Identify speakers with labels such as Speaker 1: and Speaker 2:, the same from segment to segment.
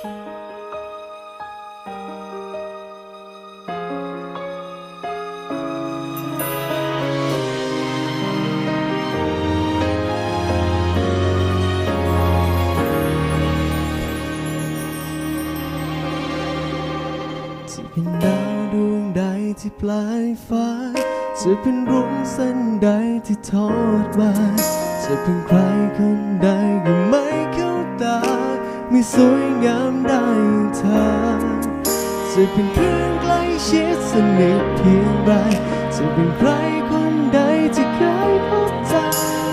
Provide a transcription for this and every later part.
Speaker 1: จะเป็นดาวดวงใดที่ปลายฟ้า จะเป็นรุ่งเส้นใดที่ทอดมา จะเป็นใครคนใดก็ไม่ ไม่สวยงามได้อย่างเธอจะเป็นเพื่อนใกล้ชิดสนิทเพียงไรจะเป็นใครคนใดที่เคยพบเจอ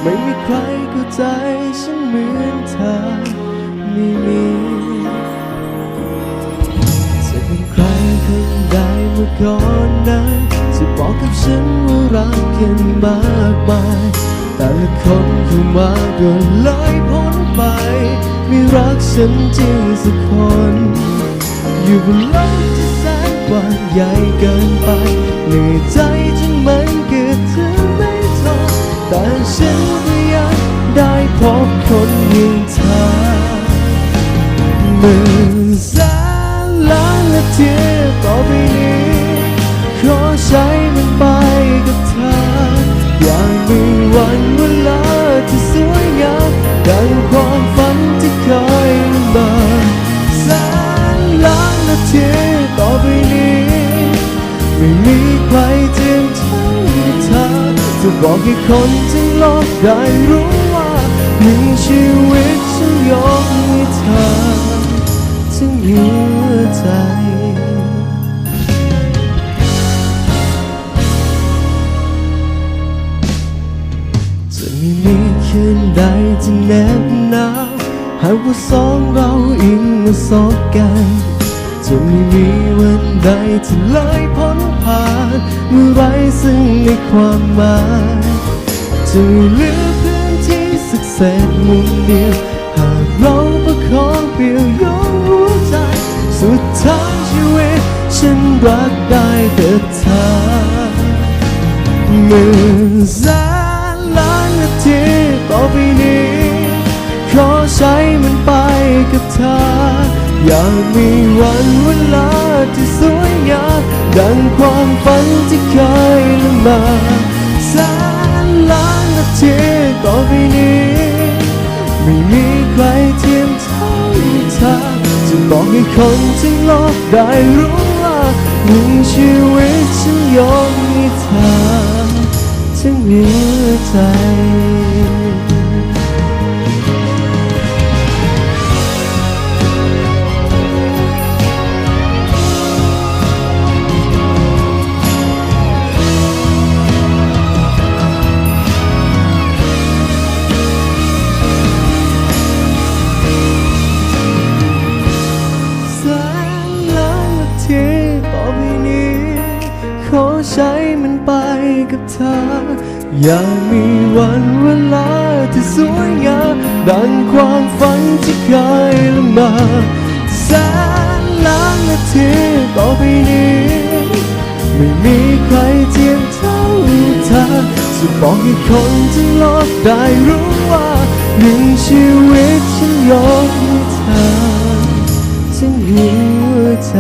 Speaker 1: ไม่มีใครเข้าใจฉันเหมือนเธอไม่มีจะเป็นใครคนใดเมื่อก่อนนั้นจะบอกกับฉันว่ารักกันมากมายแต่ละคนเข้ามาก็เลยพ้นไป ไม่รักฉันจริงสักคน อยู่บนโลกที่แสนกว้างใหญ่เกินไปเหนื่อยใจจนมันเกิดถึงไม่ทนแต่ฉันก็ยังได้พบคนอย่างเธอหมื่นแสนล้านนาทีต่อไปนี้ขอใช้มันไปกับเธอ อย่างมีวันเวลา ไม่มีใครเทียมเท่าเธอจะบอกให้คนทั้งโลกได้รู้ว่ามีชีวิตฉันยกให้เธอถึงหัวใจจะไม่มีคืนใดที่แนบหนาวหากว่าสองเราอิงมาสบกัน จะไม่มีวันใดที่เลยพ้น ไรซึ่งในความหมายจะเหลือพื้นที่สักเศษมุมเดียวหากเราประคองเปลี่ยวยงหัวใจ สุดท้ายชีวิตฉันรักได้แต่เธอหมื่นแสนล้านนาทีต่อไปนี้ ขอใช้มันไปกับเธออยากมีวันเวลาที่สวยงาม ดังความฝันที่เคยละเมาแสนล้านนาทีต่อไปนี้ ไม่มีใครเทียมเท่าเธอจะบอกให้คนทั้งโลกได้รู้ว่าหนึ่งชีวิตฉันยกให้เธอทั้งหัวใจ ธอยากมีวันเวลาที่สวยงามดังความฝันที่เคยละมาแสนล้านนาทีต่อไปนี้ ไม่มีใครเทียบเท่าเธอจะบอกให้คนทั้งโลกได้รู้ว่าหนึ่งชีวิตฉันยอมให้เธอฉันหัวใจ